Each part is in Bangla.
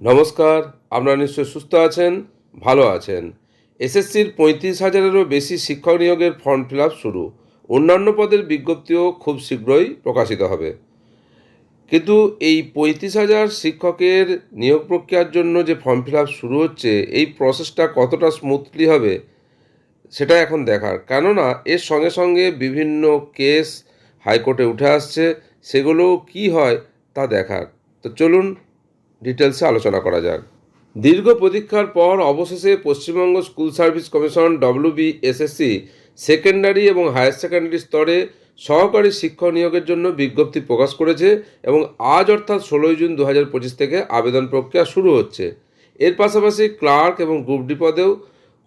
নমস্কার, আপনারা নিশ্চয়ই সুস্থ আছেন, ভালো আছেন। এসএসসির পঁয়ত্রিশ হাজারেরও বেশি শিক্ষক নিয়োগের ফর্ম ফিল শুরু। অন্যান্য পদের বিজ্ঞপ্তিও খুব শীঘ্রই প্রকাশিত হবে। কিন্তু এই পঁয়ত্রিশ হাজার শিক্ষকের নিয়োগ প্রক্রিয়ার জন্য যে ফর্ম ফিল শুরু হচ্ছে, এই প্রসেসটা কতটা স্মুথলি হবে, সেটা এখন দেখার। কেননা, এর সঙ্গে সঙ্গে বিভিন্ন কেস হাইকোর্টে উঠে আসছে সেগুলো কি হয় তা দেখার। তো চলুন ডিটেলসে আলোচনা করা যাক। দীর্ঘ প্রতীক্ষার পর অবশেষে Paschimbanga school service commission WBSSC secondary এবং হায়ার সেকেন্ডারি স্তরে সহকারী শিক্ষক নিয়োগের জন্য বিজ্ঞপ্তি প্রকাশ করেছে এবং আজ অর্থাৎ ষোলোই জুন দু হাজার পঁচিশ থেকে আবেদন প্রক্রিয়া শুরু হচ্ছে। এর পাশাপাশি ক্লার্ক এবং গ্রুপ ডি পদেও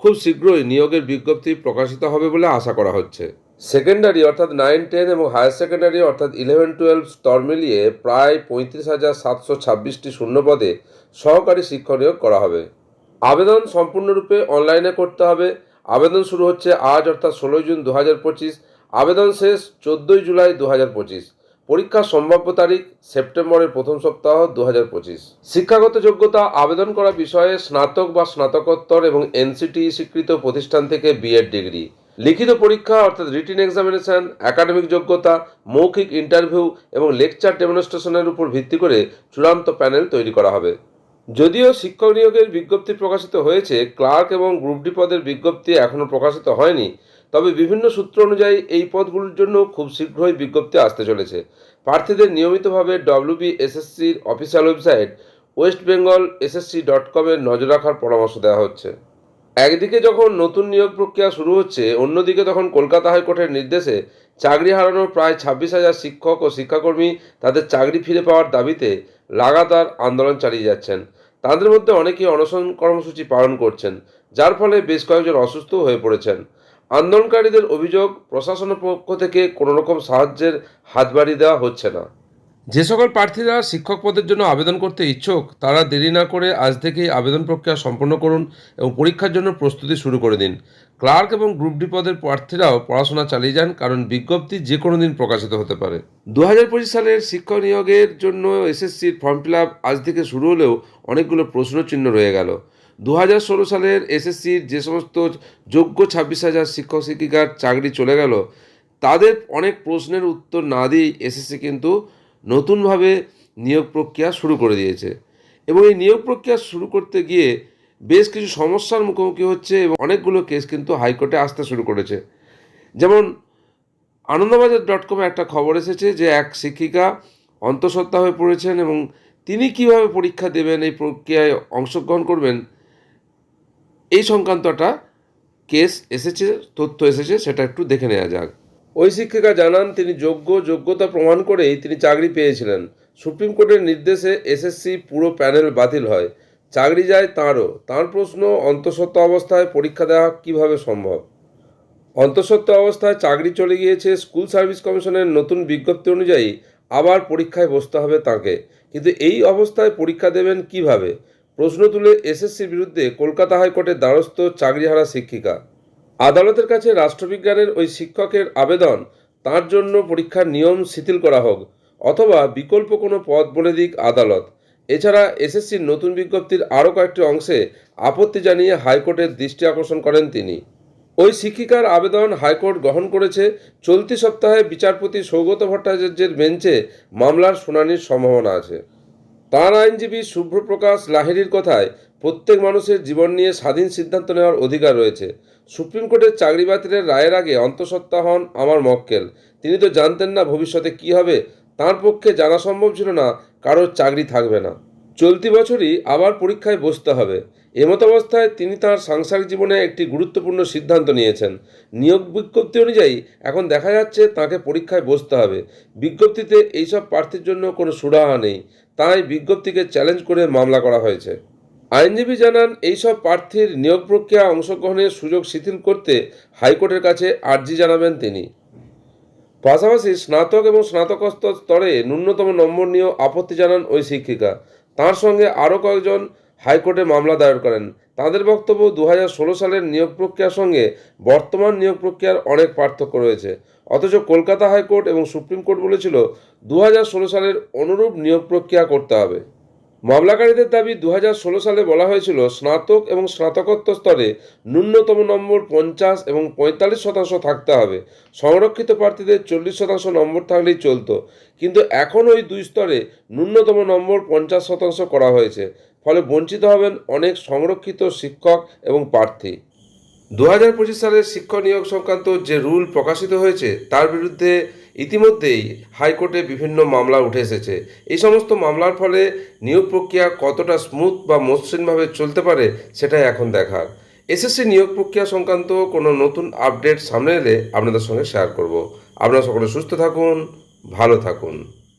খুব শীঘ্রই নিয়োগের বিজ্ঞপ্তি প্রকাশিত হবে বলে আশা করা হচ্ছে। সেকেন্ডারি অর্থাৎ নাইন, টেন এবং হায়ার সেকেন্ডারি অর্থাৎ ইলেভেন, টুয়েলভ স্তর মিলিয়ে প্রায় পঁয়ত্রিশ হাজার সাতশো ছাব্বিশটি শূন্য পদে সহকারী শিক্ষক নিয়োগ করা হবে। আবেদন সম্পূর্ণরূপে অনলাইনে করতে হবে। আবেদন শুরু হচ্ছে আজ, অর্থাৎ ষোলোই জুন দু হাজার পঁচিশ। আবেদন শেষ চোদ্দোই জুলাই দু হাজার পঁচিশ। পরীক্ষার সম্ভাব্য তারিখ সেপ্টেম্বরের প্রথম সপ্তাহ দু হাজার পঁচিশ। শিক্ষাগত যোগ্যতা আবেদন করা বিষয়ে স্নাতক বা স্নাতকোত্তর এবং এনসিটি স্বীকৃত প্রতিষ্ঠান থেকে বিএড ডিগ্রি। লিখিত পরীক্ষা, অর্থাৎ রিটিন এক্সামিনেশন একাডেমিক যোগ্যতা, মৌখিক ইন্টারভিউ এবং লেকচার ডেমনস্ট্রেশনের উপর ভিত্তি করে চূড়ান্ত প্যানেল তৈরি করা হবে। যদিও শিক্ষক নিয়োগের বিজ্ঞপ্তি প্রকাশিত হয়েছে ক্লার্ক এবং গ্রুপ ডি পদের বিজ্ঞপ্তি এখনও প্রকাশিত হয়নি, তবে বিভিন্ন সূত্র অনুযায়ী এই পদগুলির জন্য খুব শীঘ্রই বিজ্ঞপ্তি আসতে চলেছে। প্রার্থীদের নিয়মিতভাবে ডব্লিউবিএসএসসির official website West Bengal SSC dot কমের নজর রাখার পরামর্শ দেওয়া হচ্ছে। একদিকে যখন নতুন নিয়োগ প্রক্রিয়া শুরু হচ্ছে, অন্যদিকে তখন কলকাতা হাইকোর্টের নির্দেশে চাকরি হারানোর প্রায় ছাব্বিশ হাজার শিক্ষক ও শিক্ষাকর্মী তাদের চাকরি ফিরে পাওয়ার দাবিতে লাগাতার আন্দোলন চালিয়ে যাচ্ছেন। তাদের মধ্যে অনেকেই অনশন কর্মসূচি পালন করছেন, যার ফলে বেশ কয়েকজন অসুস্থ হয়ে পড়েছেন। আন্দোলনকারীদের অভিযোগ, প্রশাসনের পক্ষ থেকে কোনো রকম সাহায্যের হাত বাড়িয়ে দেওয়া হচ্ছে না। যে সকল প্রার্থীরা শিক্ষক পদের জন্য আবেদন করতে ইচ্ছুক, তারা দেরি না করে আজ থেকেই আবেদন প্রক্রিয়া সম্পন্ন করুন এবং পরীক্ষার জন্য প্রস্তুতি শুরু করে দিন। ক্লার্ক এবং গ্রুপ ডি পদের প্রার্থীরাও পড়াশোনা চালিয়ে যান, কারণ বিজ্ঞপ্তি যে কোনো দিন প্রকাশিত হতে পারে। দু হাজার পঁচিশ সালের শিক্ষক নিয়োগের জন্য এসএসসির ফর্ম ফিল আজ থেকে শুরু হলেও অনেকগুলো প্রশ্নচিহ্ন রয়ে গেল। দু হাজার ষোলো সালের এসএসসির যে সমস্ত যোগ্য ছাব্বিশ হাজার শিক্ষক শিক্ষিকার চাকরি চলে গেল, তাদের অনেক প্রশ্নের উত্তর না দিয়েই এসএসসি কিন্তু নতুনভাবে নিয়োগ প্রক্রিয়া শুরু করে দিয়েছে। এবং এই নিয়োগ প্রক্রিয়া শুরু করতে গিয়ে বেশ কিছু সমস্যার মুখোমুখি হচ্ছে এবং অনেকগুলো কেস কিন্তু হাইকোর্টে আসতে শুরু করেছে। যেমন, আনন্দবাজার ডট কমে একটা খবর এসেছে যে এক শিক্ষিকা অন্তঃসত্ত্বা হয়ে পড়েছেন এবং তিনি কীভাবে পরীক্ষা দেবেন, এই প্রক্রিয়ায় অংশগ্রহণ করবেন, এই সংক্রান্ত একটা কেস এসেছে, তথ্য এসেছে, সেটা একটু দেখে নেওয়া যাক। ওই শিক্ষিকা জানান, তিনি যোগ্য, যোগ্যতা প্রমাণ করেই তিনি চাকরি পেয়েছিলেন। সুপ্রিম কোর্টের নির্দেশে এসএসসি পুরো প্যানেল বাতিল হয়। চাকরি যায় তাঁরও। তাঁর প্রশ্ন, অন্তঃসত্ত্বা অবস্থায় পরীক্ষা দেওয়া কীভাবে সম্ভব? অন্তঃসত্ত্বা অবস্থায় চাকরি চলে গিয়েছে, স্কুল সার্ভিস কমিশনের নতুন বিজ্ঞপ্তি অনুযায়ী আবার পরীক্ষায় বসতে হবে তাকে। কিন্তু এই অবস্থায় পরীক্ষা দেবেন কীভাবে? প্রশ্ন তুলে এসএসসির বিরুদ্ধে কলকাতা হাইকোর্টের দ্বারস্থ চাকরিহারা শিক্ষিকা। আদালতের কাছে রাষ্ট্রবিজ্ঞানের ওই শিক্ষকের আবেদন, তার জন্য পরীক্ষার নিয়ম শিথিল করা হোক, অথবা বিকল্প কোনো পদ বলে দিক আদালত। এছাড়া এসএসসির নতুন বিজ্ঞপ্তির আরও কয়েকটি অংশে আপত্তি জানিয়ে হাইকোর্টের দৃষ্টি আকর্ষণ করেন তিনি। ওই শিক্ষিকার আবেদন হাইকোর্ট গ্রহণ করেছে চলতি সপ্তাহে বিচারপতি সৌগত ভট্টাচার্যের বেঞ্চে মামলার শুনানির সম্ভাবনা আছে। তাঁর আইনজীবী শুভ্রপ্রকাশ লাহিড়ির কথায় প্রত্যেক মানুষের জীবন নিয়ে স্বাধীন সিদ্ধান্ত নেওয়ার অধিকার রয়েছে। সুপ্রিম কোর্টের চাকরি বাতিলের রায়ের আগে অন্তঃসত্ত্বা হন আমার মক্কেল। তিনি তো জানতেন না ভবিষ্যতে কি হবে। তার পক্ষে জানা সম্ভব ছিল না কারোর চাকরি থাকবে না। চলতি বছরই আবার পরীক্ষায় বসতে হবে। এমত অবস্থায় তিনি তার সাংসারিক জীবনে একটি গুরুত্বপূর্ণ সিদ্ধান্ত নিয়েছেন। নিয়োগ বিজ্ঞপ্তি অনুযায়ী এখন দেখা যাচ্ছে তাকে পরীক্ষায় বসতে হবে। বিজ্ঞপ্তিতে এইসব প্রার্থীর জন্য কোনো সুরাহা নেই। তাই বিজ্ঞপ্তিকে চ্যালেঞ্জ করে মামলা করা হয়েছে। আইনজীবী জানান, এইসব প্রার্থীর নিয়োগ প্রক্রিয়া অংশগ্রহণের সুযোগ শিথিল করতে হাইকোর্টের কাছে আর্জি জানাবেন তিনি। পাশাপাশি স্নাতক এবং স্নাতকোত্তর স্তরে ন্যূনতম নম্বর নিয়েও আপত্তি জানান ওই শিক্ষিকা। তার সঙ্গে আরও কয়েকজন হাইকোর্টে মামলা দায়ের করেন। তাদের বক্তব্য দু হাজার ষোলো সালের নিয়োগ প্রক্রিয়ার সঙ্গে বর্তমান নিয়োগ প্রক্রিয়ার অনেক পার্থক্য রয়েছে। অথচ কলকাতা হাইকোর্ট এবং সুপ্রিম কোর্ট বলেছিল দু হাজার ষোলো সালের অনুরূপ নিয়োগ প্রক্রিয়া করতে হবে। মামলাকারীদের দাবি দু হাজার ষোলো সালে বলা হয়েছিল স্নাতক এবং স্নাতকোত্তর স্তরে ন্যূনতম নম্বর পঞ্চাশ এবং পঁয়তাল্লিশ শতাংশ থাকতে হবে। সংরক্ষিত প্রার্থীদের চল্লিশ শতাংশ নম্বর থাকলেই চলতো। কিন্তু এখন ওই দুই স্তরে ন্যূনতম নম্বর পঞ্চাশ শতাংশ করা হয়েছে। ফলে বঞ্চিত হবেন অনেক সংরক্ষিত শিক্ষক এবং প্রার্থী। দু সালের শিক্ষক নিয়োগ সংক্রান্ত যে রুল প্রকাশিত হয়েছে, তার বিরুদ্ধে ইতিমধ্যেই হাইকোর্টে বিভিন্ন মামলা উঠে এসেছে। এই সমস্ত মামলার ফলে নিয়োগ প্রক্রিয়া কতটা স্মুথ বা মসৃণভাবে চলতে পারে সেটাই এখন দেখার। এসএসসি নিয়োগ প্রক্রিয়া সংক্রান্ত কোনো নতুন আপডেট সামনে এলে আপনাদের সঙ্গে শেয়ার করব। আপনারা সকলে সুস্থ থাকুন, ভালো থাকুন।